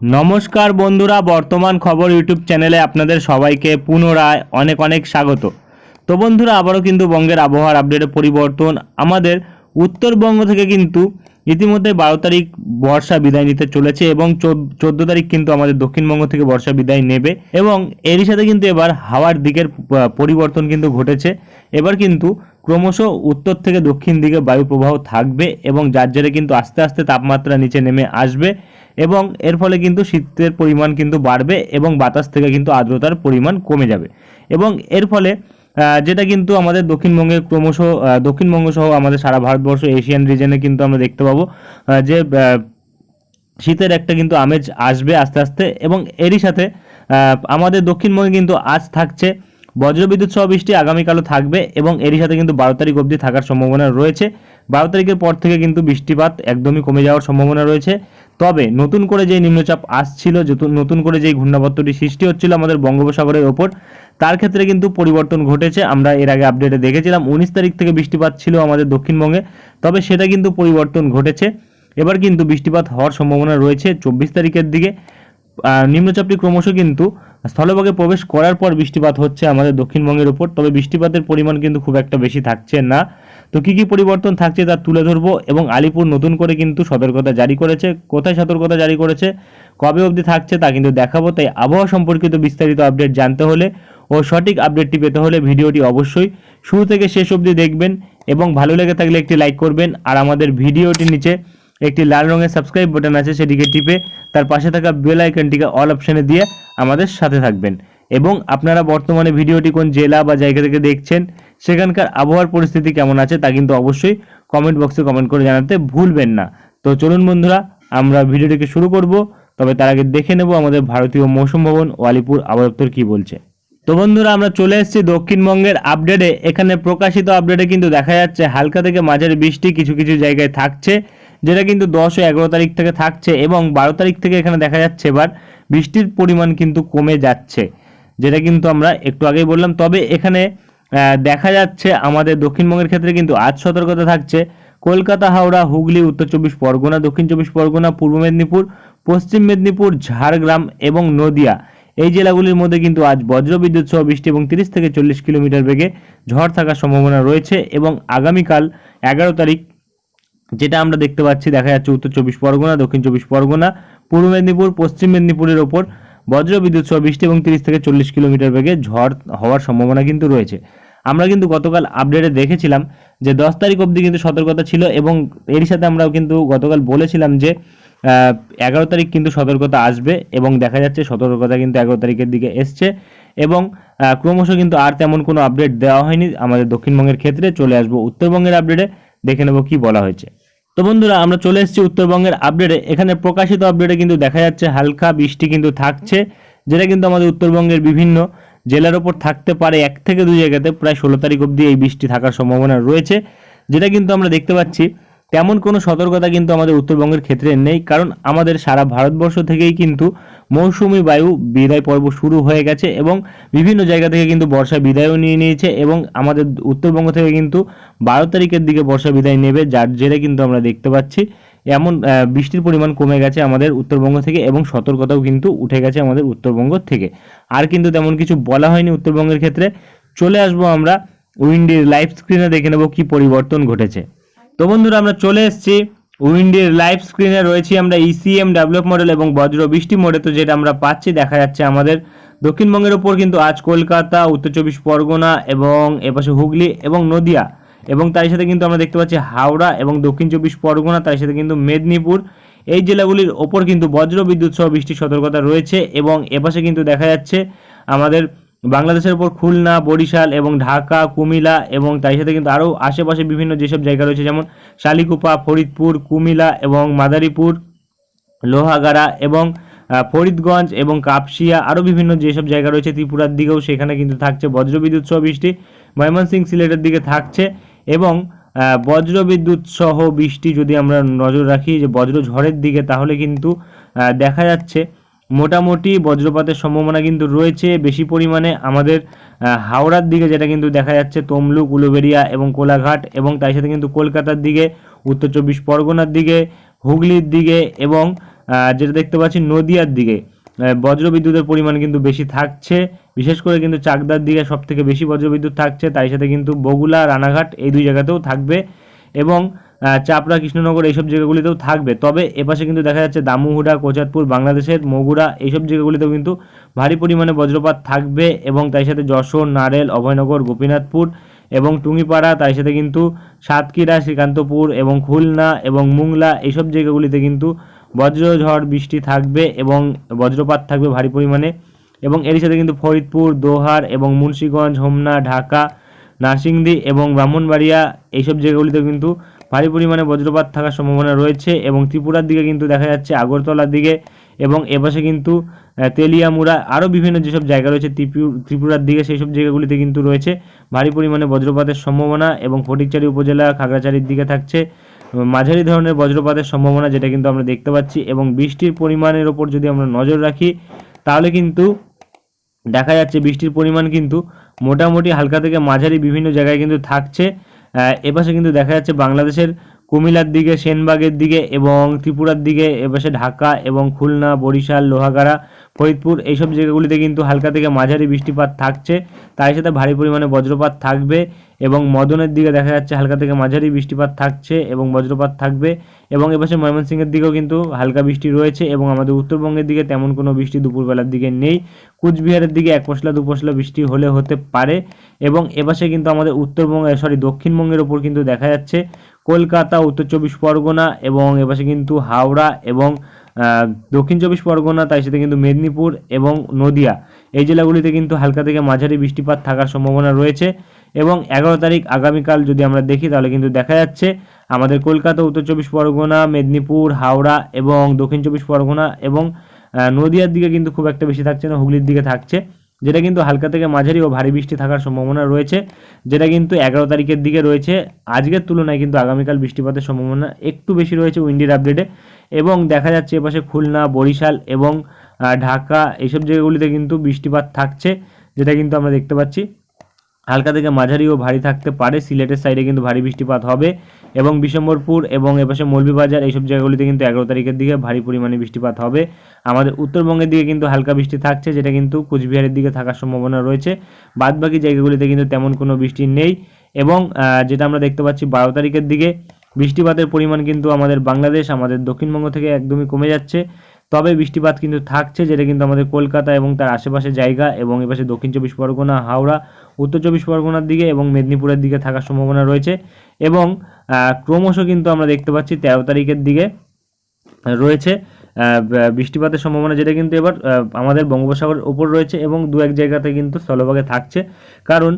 নমস্কার বন্ধুরা, বর্তমান খবর ইউটিউব চ্যানেলে আপনাদের সবাইকে পুনরায় অনেক অনেক স্বাগত। তো বন্ধুরা, আবারও কিন্তু বঙ্গের আবহাওয়ার আপডেটে পরিবর্তন। আমাদের উত্তরবঙ্গ থেকে কিন্তু ইতিমধ্যে বারো তারিখ বর্ষা বিদায় নিতে চলেছে এবং চোদ্দ তারিখ কিন্তু আমাদের দক্ষিণবঙ্গ থেকে বর্ষা বিদায় নেবে এবং এরই সাথে কিন্তু এবার হাওয়ার দিকের পরিবর্তন কিন্তু ঘটেছে। এবার কিন্তু ক্রমশ উত্তর থেকে দক্ষিণ দিকে বায়ু প্রবাহ থাকবে এবং যার জেরে কিন্তু আস্তে আস্তে তাপমাত্রা নিচে নেমে আসবে এবং এর ফলে কিন্তু শীতের পরিমাণ কিন্তু বাড়বে এবং বাতাস থেকে কিন্তু আর্দ্রতার পরিমাণ কমে যাবে। এবং এর ফলে যেটা কিন্তু আমাদের দক্ষিণবঙ্গে ক্রমশ দক্ষিণবঙ্গ সহ আমাদের সারা ভারতবর্ষ, এশিয়ান রিজনে কিন্তু আমরা দেখতে পাবো যে শীতের একটা কিন্তু আমেজ আসবে আস্তে আস্তে এবং এরই সাথে আমাদের দক্ষিণবঙ্গে কিন্তু আজ থাকছে বজ্রবিদ্যুৎ সহ বৃষ্টি আগামীকালও থাকবে এবং এরই সাথে কিন্তু বারো তারিখ অবধি থাকার সম্ভাবনা রয়েছে। বারো তারিখের পর থেকে কিন্তু বৃষ্টিপাত একদমই কমে যাওয়ার সম্ভাবনা রয়েছে। তবে নতুন করে যে নিম্নচাপ আসছিল নতুন করে যেই ঘূর্ণাবর্তটি সৃষ্টি হচ্ছিল আমাদের বঙ্গোপসাগরের ওপর, তার ক্ষেত্রে কিন্তু পরিবর্তন ঘটেছে। আমরা এর আগে আপডেটে দেখেছিলাম, উনিশ তারিখ থেকে বৃষ্টিপাত ছিল আমাদের দক্ষিণবঙ্গে, তবে সেটা কিন্তু পরিবর্তন ঘটেছে। এবার কিন্তু বৃষ্টিপাত হওয়ার সম্ভাবনা রয়েছে চব্বিশ তারিখের দিকে। নিম্নচাপটি ক্রমশ কিন্তু স্থলভাগে প্রবেশ করার পর বৃষ্টিপাত হচ্ছে আমাদের দক্ষিণবঙ্গের উপর, তবে বৃষ্টিপাতের পরিমাণ কিন্তু খুব একটা বেশি থাকছে না। তো কী কী পরিবর্তন থাকছে তা তুলে ধরবো এবং আলিপুর নতুন করে কিন্তু সতর্কতা জারি করেছে। কোথায় সতর্কতা জারি করেছে, কবে অবধি থাকছে তা কিন্তু দেখাবো, তাই আবহাওয়া সম্পর্কিত বিস্তারিত আপডেট জানতে হলে ও সঠিক আপডেটটি পেতে হলে ভিডিওটি অবশ্যই শুরু থেকে শেষ অবধি দেখবেন এবং ভালো লেগে থাকলে একটি লাইক করবেন আর আমাদের ভিডিওটির নিচে একটি লাল রঙের সাবস্ক্রাইব বাটন আছে, সেটিকে টিপে তার পাশে থাকা বেল আইকনটিকে অল অপশনে দিয়ে আমাদের সাথে থাকবেন। এবং আপনারা বর্তমানে ভিডিওটি কোন জেলা বা জায়গা থেকে দেখছেন, সেখানকার আবহাওয়ার পরিস্থিতি কেমন আছে তা কিন্তু অবশ্যই কমেন্ট বক্সে কমেন্ট করে জানাতে ভুলবেন না। তো চলুন বন্ধুরা, আমরা ভিডিওটিকে শুরু করব, তবে তার আগে দেখে নেব আমাদের ভারতীয় মৌসুম ভবন ও আলিপুর আবহাওয়া কি বলছে। তো বন্ধুরা, আমরা চলে এসেছি দক্ষিণবঙ্গের আপডেটে এখানে প্রকাশিত আপডেটে কিন্তু দেখা যাচ্ছে হালকা থেকে মাঝারি বৃষ্টি কিছু কিছু জায়গায় থাকছে। যেটা কিন্তু দশ ও এগারো তারিখ থেকে থাকছে এবং বারো তারিখ থেকে এখানে দেখা যাচ্ছে এবার বৃষ্টির পরিমাণ কিন্তু কমে যাচ্ছে, যেটা কিন্তু আমরা একটু আগেই বললাম। তবে এখানে দেখা যাচ্ছে আমাদের দক্ষিণবঙ্গের ক্ষেত্রে কিন্তু আজ সতর্কতা থাকছে। কলকাতা, হাওড়া, হুগলি, উত্তর চব্বিশ পরগনা, দক্ষিণ চব্বিশ পরগনা, পূর্ব মেদিনীপুর, পশ্চিম মেদিনীপুর, ঝাড়গ্রাম এবং নদিয়া। এই জেলাগুলির মধ্যে কিন্তু আজ বজ্রবিদ্যুৎ সহ বৃষ্টি এবং তিরিশ থেকে চল্লিশ কিলোমিটার বেগে ঝড় থাকার সম্ভাবনা রয়েছে এবং আগামীকাল এগারো তারিখ যেটা আমরা দেখতে পাচ্ছি, দেখা যাচ্ছে উত্তর চব্বিশ পরগনা, দক্ষিণ চব্বিশ পরগনা, পূর্ব মেদিনীপুর, পশ্চিম মেদিনীপুরের ওপর বজ্রবিদ্যুৎ সহ বৃষ্টি এবং তিরিশ থেকে চল্লিশ কিলোমিটার বেগে ঝড় হওয়ার সম্ভাবনা কিন্তু রয়েছে। আমরা কিন্তু গতকাল আপডেটে দেখেছিলাম যে দশ তারিখ অবধি কিন্তু সতর্কতা ছিল এবং এরই সাথে আমরাও কিন্তু গতকাল বলেছিলাম যে এগারো তারিখ কিন্তু সতর্কতা আসবে এবং দেখা যাচ্ছে সতর্কতা কিন্তু এগারো তারিখের দিকে এসছে এবং ক্রমশ কিন্তু আর তেমন কোনো আপডেট দেওয়া হয়নি। আমাদের দক্ষিণবঙ্গের ক্ষেত্রে চলে আসব উত্তরবঙ্গের আপডেটে দেখে নেব কি বলা হয়েছে। তো বন্ধুরা, আমরা চলে এসেছি উত্তরবঙ্গের আপডেটে এখানে প্রকাশিত আপডেটে কিন্তু দেখা যাচ্ছে হালকা বৃষ্টি কিন্তু থাকছে, যেটা কিন্তু আমাদের উত্তরবঙ্গের বিভিন্ন জেলার ওপর থাকতে পারে এক থেকে দুই জায়গাতে। প্রায় ষোলো তারিখ অবধি এই বৃষ্টি থাকার সম্ভাবনা রয়েছে, যেটা কিন্তু আমরা দেখতে পাচ্ছি। তেমন কোনো সতর্কতা কিন্তু আমাদের উত্তরবঙ্গের ক্ষেত্রে নেই, কারণ আমাদের সারা ভারতবর্ষ থেকেই কিন্তু মৌসুমি বায়ু বিদায় পর্ব শুরু হয়ে গেছে এবং বিভিন্ন জায়গা থেকে কিন্তু বর্ষা বিদায়ও নিয়ে নিয়েছে এবং আমাদের উত্তরবঙ্গ থেকে কিন্তু বারো তারিখের দিকে বর্ষা বিদায় নেবে, যার জেরে কিন্তু আমরা দেখতে পাচ্ছি। এমন বৃষ্টির পরিমাণ কমে গেছে আমাদের উত্তরবঙ্গ থেকে এবং সতর্কতাও কিন্তু উঠে গেছে আমাদের উত্তরবঙ্গ থেকে। আর কিন্তু তেমন কিছু বলা হয়নি উত্তরবঙ্গের ক্ষেত্রে। চলে আসব আমরা উইন্ডির লাইভ স্ক্রিনে দেখে নেব কি পরিবর্তন ঘটেছে। তো বন্ধুরা, আমরা চলে এসেছি। উইন্ডির লাইভ স্ক্রিনে রয়েছি আমরা ইসিএম ডেভেলপ মডেল এবং বজ্র বৃষ্টি মোডে তো যেটা আমরা পাচ্ছি, দেখা যাচ্ছে আমাদের দক্ষিণবঙ্গের ওপর কিন্তু আজ কলকাতা, উত্তর চব্বিশ পরগনা এবং এপাশে হুগলি এবং নদিয়া। এবং তার সাথে কিন্তু আমরা দেখতে পাচ্ছি হাওড়া এবং দক্ষিণ চব্বিশ পরগনা তার সাথে কিন্তু মেদিনীপুর। এই জেলাগুলির ওপর কিন্তু বজ্র বিদ্যুৎ সহ বৃষ্টির সতর্কতা রয়েছে এবং এপাশে কিন্তু দেখা যাচ্ছে আমাদের বাংলাদেশের উপর খুলনা, বরিশাল এবং ঢাকা কুমিলা এবং তাই সাথে কিন্তু আরও আশেপাশে বিভিন্ন যেসব জায়গা রয়েছে, যেমন শালিকুপা, ফরিদপুর কুমিলা এবং মাদারীপুর, লোহাগাড়া এবং ফরিদগঞ্জ এবং কাপসিয়া, আরও বিভিন্ন যেসব জায়গা রয়েছে ত্রিপুরার দিকেও সেখানে কিন্তু থাকছে বজ্রবিদ্যুৎ সহ বৃষ্টি ময়মনসিং সিলেটের দিকে থাকছে এবং বজ্রবিদ্যুৎ সহ বৃষ্টি যদি আমরা নজর রাখি যে বজ্র ঝড়ের দিকে তাহলে কিন্তু দেখা যাচ্ছে মোটামুটি বজ্রপাতের সম্ভাবনা কিন্তু রয়েছে। বেশি পরিমাণে আমাদের হাওড়ার দিকে যেটা কিন্তু দেখা যাচ্ছে তমলুক উলুবেড়িয়া এবং কোলাঘাট এবং তার সাথে কিন্তু কলকাতার দিকে উত্তর চব্বিশ পরগনার দিকে হুগলির দিকে এবং যেটা দেখতে পাচ্ছি নদিয়ার দিকে আহ, বজ্রবিদ্যুতের পরিমাণ কিন্তু বেশি থাকছে। বিশেষ করে কিন্তু চাকদার দিকে সব থেকে বেশি বজ্রবিদ্যুৎ থাকছে। তাই সাথে কিন্তু বগুলা রানাঘাট এই দুই জায়গাতেও থাকবে এবং চাপড়া, কৃষ্ণনগর এইসব জায়গাগুলিতেও থাকবে। তবে এপাশে কিন্তু দেখা যাচ্ছে দামুহুডা কোচাতপুর বাংলাদেশের মগুরা এইসব জায়গাগুলিতেও কিন্তু ভারী পরিমাণে বজ্রপাত থাকবে এবং তাই সাথে যশোর, নারেল, অভয়নগর, গোপীনাথপুর এবং টুঙ্গিপাড়া তাই সাথে কিন্তু সাতক্ষীরা, শ্রীকান্তপুর এবং খুলনা এবং মুংলা এইসব জায়গাগুলিতে কিন্তু বজ্রঝড় বৃষ্টি থাকবে এবং বজ্রপাত থাকবে ভারী পরিমাণে এবং এর সাথে কিন্তু ফরিদপুর, দোহার এবং মুন্সিগঞ্জ, হোমনা, ঢাকা নারসিংদী এবং ব্রাহ্মণবাড়িয়া এইসব জায়গাগুলিতে কিন্তু ভারী পরিমাণে বজ্রপাত থাকার সম্ভাবনা রয়েছে এবং ত্রিপুরার দিকে কিন্তু দেখা যাচ্ছে আগরতলার দিকে এবং এপাশে কিন্তু তেলিয়ামুড়া, আরও বিভিন্ন যেসব জায়গা রয়েছে ত্রিপু- ত্রিপুরার দিকে সেই সব জায়গাগুলিতে কিন্তু রয়েছে ভারী পরিমাণে বজ্রপাতের সম্ভাবনা এবং ফটিকচারি উপজেলা খাগড়াছড়ির দিকে থাকছে মাঝারি ধরনের বজ্রপাতের সম্ভাবনা যেটা কিন্তু আমরা দেখতে পাচ্ছি এবং বৃষ্টির পরিমাণের ওপর যদি আমরা নজর রাখি, তাহলে কিন্তু দেখা যাচ্ছে বৃষ্টির পরিমাণ কিন্তু মোটামুটি হালকা থেকে মাঝারি বিভিন্ন জায়গায় কিন্তু থাকছে। এপাশে কিন্তু দেখা যাচ্ছে বাংলাদেশের কুমিলার দিকে, সেনবাগের দিকে এবং ত্রিপুরার দিকে, এপাশে ঢাকা এবং খুলনা, বরিশাল, লোহাগাড়া, ফরিদপুর এইসব জায়গাগুলিতে কিন্তু হালকা থেকে মাঝারি বৃষ্টিপাত থাকছে। তার সাথে ভারী পরিমাণে বজ্রপাত থাকবে। এবং মদনের দিকে দেখা যাচ্ছে হালকা থেকে মাঝারি বৃষ্টিপাত থাকছে এবং বজ্রপাত থাকবে এবং এপাশে ময়মনসিংহের দিকেও কিন্তু হালকা বৃষ্টি রয়েছে এবং আমাদের উত্তরবঙ্গের দিকে তেমন কোনো বৃষ্টি দুপুরবেলার দিকে নেই। কুচবিহারের দিকে এক পশলা, দু পশলা বৃষ্টি হলে হতে পারে এবং এপাশে কিন্তু আমাদের উত্তরবঙ্গ সরি দক্ষিণবঙ্গের ওপর কিন্তু দেখা যাচ্ছে কলকাতা, উত্তর চব্বিশ পরগনা এবং এপাশে কিন্তু হাওড়া এবং দক্ষিণ চব্বিশ পরগনা, তাই সাথে কিন্তু মেদিনীপুর এবং নদিয়া। এই জেলাগুলিতে কিন্তু হালকা থেকে মাঝারি বৃষ্টিপাত থাকার সম্ভাবনা রয়েছে। এবং এগারো তারিখ আগামীকাল যদি আমরা দেখি, তাহলে কিন্তু দেখা যাচ্ছে আমাদের কলকাতা, উত্তর চব্বিশ পরগনা, মেদিনীপুর, হাওড়া এবং দক্ষিণ চব্বিশ পরগনা এবং নদিয়ার দিকে কিন্তু খুব একটা বেশি থাকছে না, হুগলির দিকে থাকছে। যেটা কিন্তু হালকা থেকে মাঝারি ও ভারী বৃষ্টি থাকার সম্ভাবনা রয়েছে। যেটা কিন্তু এগারো তারিখের দিকে রয়েছে। আজকের তুলনায় কিন্তু আগামীকাল বৃষ্টিপাতের সম্ভাবনা একটু বেশি রয়েছে উইন্ডির আপডেটে। এবং দেখা যাচ্ছে এপাশে খুলনা, বরিশাল এবং ঢাকা, এইসব জায়গাগুলিতে কিন্তু বৃষ্টিপাত থাকছে, যেটা কিন্তু আমরা দেখতে পাচ্ছি। হালকা থেকে মাঝারি ও ভারী থাকতে পারে, সিলেটের সাইডে কিন্তু ভারী বৃষ্টিপাত হবে এবং বিশম্বরপুর এবং এপাশে মৌলভীবাজার এইসব জায়গাগুলিতে কিন্তু এগারো তারিখের দিকে ভারী পরিমাণে বৃষ্টিপাত হবে। আমাদের উত্তরবঙ্গের দিকে কিন্তু হালকা বৃষ্টি থাকছে, যেটা কিন্তু কুচবিহারের দিকে থাকার সম্ভাবনা রয়েছে। বাদবাকি জায়গাগুলিতে কিন্তু তেমন কোনো বৃষ্টি নেই এবং যেটা আমরা দেখতে পাচ্ছি বারো তারিখের দিকে বৃষ্টিপাতের পরিমাণ কিন্তু আমাদের বাংলাদেশ, আমাদের দক্ষিণবঙ্গ থেকে একদমই কমে যাচ্ছে। তবে বৃষ্টিপাত কিন্তু থাকছে, যেটা কিন্তু আমাদের কলকাতা এবং তার আশেপাশে জায়গা এবং এপাশে দক্ষিণ চব্বিশ পরগনা, হাওড়া, উত্তর চব্বিশ পরগনার দিকে এবং মেদিনীপুরের দিকে থাকার সম্ভাবনা রয়েছে এবং ক্রমশ কিন্তু আমরা দেখতে পাচ্ছি তেরো তারিখের দিকে রয়েছে। বৃষ্টিপাতের সম্ভাবনা যেটা কিন্তু এবার আমাদের বঙ্গোপসাগরের ওপর রয়েছে এবং দু এক জায়গাতে কিন্তু স্থলভাগে থাকছে। কারণ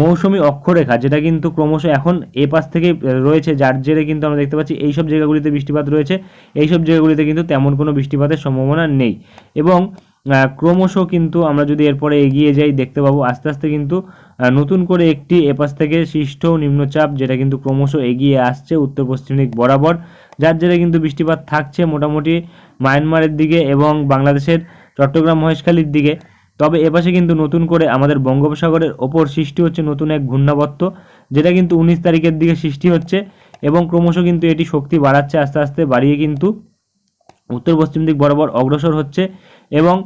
মৌসুমি অক্ষরেখা যেটা কিন্তু ক্রমশ এখন এ পাশ থেকে রয়েছে, যার জেরে কিন্তু আমরা দেখতে পাচ্ছি এইসব জায়গাগুলিতে বৃষ্টিপাত রয়েছে। এইসব জায়গাগুলিতে কিন্তু তেমন কোনো বৃষ্টিপাতের সম্ভাবনা নেই। এবং ক্রমশ কিন্তু আমরা যদি এরপরে এগিয়ে যাই, দেখতে পাবো আস্তে আস্তে কিন্তু নতুন করে একটি এপাশ থেকে সৃষ্ট নিম্নচাপ যেটা কিন্তু ক্রমশ এগিয়ে আসছে উত্তর পশ্চিম দিক বরাবর। যার জেরে কিন্তু বৃষ্টিপাত থাকছে মোটামুটি মায়ানমারের দিকে এবং বাংলাদেশের চট্টগ্রাম মহেশখালীর দিকে। তবে এপাশে কিন্তু নতুন করে আমাদের বঙ্গোপসাগরের ওপর সৃষ্টি হচ্ছে নতুন এক ঘূর্ণাবর্ত, যেটা কিন্তু উনিশ তারিখের দিকে সৃষ্টি হচ্ছে এবং ক্রমশ কিন্তু এটি শক্তি বাড়াচ্ছে, আস্তে আস্তে বাড়িয়ে কিন্তু উত্তর পশ্চিম দিক বরাবর অগ্রসর হচ্ছে। এবং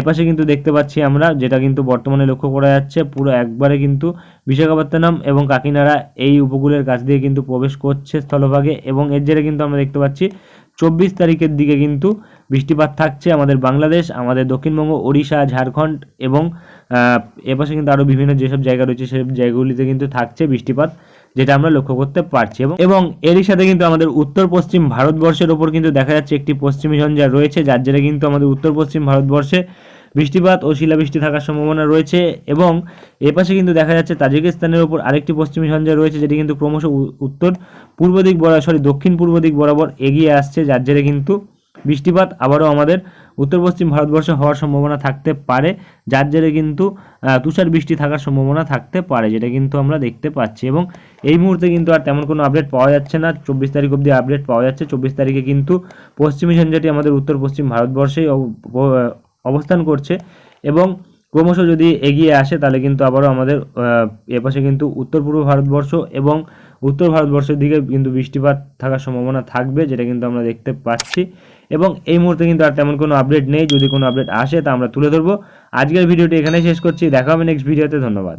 এপাশে কিন্তু দেখতে পাচ্ছি আমরা, যেটা কিন্তু বর্তমানে লক্ষ্য করা যাচ্ছে, পুরো একবারে কিন্তু বিশাখাপত্তনম এবং কাকিনাড়া এই উপকূলের কাছ দিয়ে কিন্তু প্রবেশ করছে স্থলভাগে এবং এর জেরে কিন্তু আমরা দেখতে পাচ্ছি, চব্বিশ তারিখের দিকে কিন্তু বৃষ্টিপাত থাকছে আমাদের বাংলাদেশ, আমাদের দক্ষিণবঙ্গ, ওড়িশা, ঝাড়খণ্ড এবং এপাশে কিন্তু আরও বিভিন্ন যেসব জায়গা রয়েছে, সেসব জায়গাগুলিতে কিন্তু থাকছে বৃষ্টিপাত। যেটা আমরা লক্ষ্য করতে পারছি। এবং এরই সাথে কিন্তু আমাদের উত্তর পশ্চিম ভারতবর্ষের ওপর কিন্তু দেখা যাচ্ছে একটি পশ্চিমী ঝঞ্ঝা রয়েছে, যার জেরে কিন্তু আমাদের উত্তর পশ্চিম ভারতবর্ষে বৃষ্টিপাত ও শিলাবৃষ্টি থাকার সম্ভাবনা রয়েছে। এবং এপাশে কিন্তু দেখা যাচ্ছে তাজিকিস্তানের ওপর আরেকটি পশ্চিমী ঝঞ্ঝা রয়েছে, যেটি কিন্তু ক্রমশ উত্তর পূর্ব দিক বরাবর, সরি, দক্ষিণ পূর্ব দিক বরাবর এগিয়ে আসছে, যার জেরে কিন্তু বৃষ্টিপাত আবারও আমাদের উত্তর পশ্চিম ভারতবর্ষ হওয়ার সম্ভাবনা থাকতে পারে, যার জেরে কিন্তু তুষার বৃষ্টি থাকার সম্ভাবনা থাকতে পারে, যেটা কিন্তু আমরা দেখতে পাচ্ছি। এবং এই মুহূর্তে কিন্তু আর তেমন কোনো আপডেট পাওয়া যাচ্ছে না। চব্বিশ তারিখ অবধি আপডেট পাওয়া যাচ্ছে। চব্বিশ তারিখে কিন্তু পশ্চিমী ঝঞ্ঝাটি আমাদের উত্তর পশ্চিম ভারতবর্ষেই অব- অব- অবস্থান করছে। এবং ক্রমশ যদি এগিয়ে আসে, তাহলে কিন্তু আবারও আমাদের এপাশে কিন্তু উত্তর পূর্ব ভারতবর্ষ এবং উত্তর ভারতবর্ষের দিকে কিন্তু বৃষ্টিপাত থাকার সম্ভাবনা থাকবে, যেটা কিন্তু আমরা দেখতে পাচ্ছি। এবং এই মুহূর্তে কিন্তু আর তেমন কোনো আপডেট নেই। যদি কোনো আপডেট আসে, তা আমরা তুলে ধরবো। আজকের ভিডিওটি এখানে শেষ করছি। দেখা হবে নেক্সট ভিডিওতে ধন্যবাদ।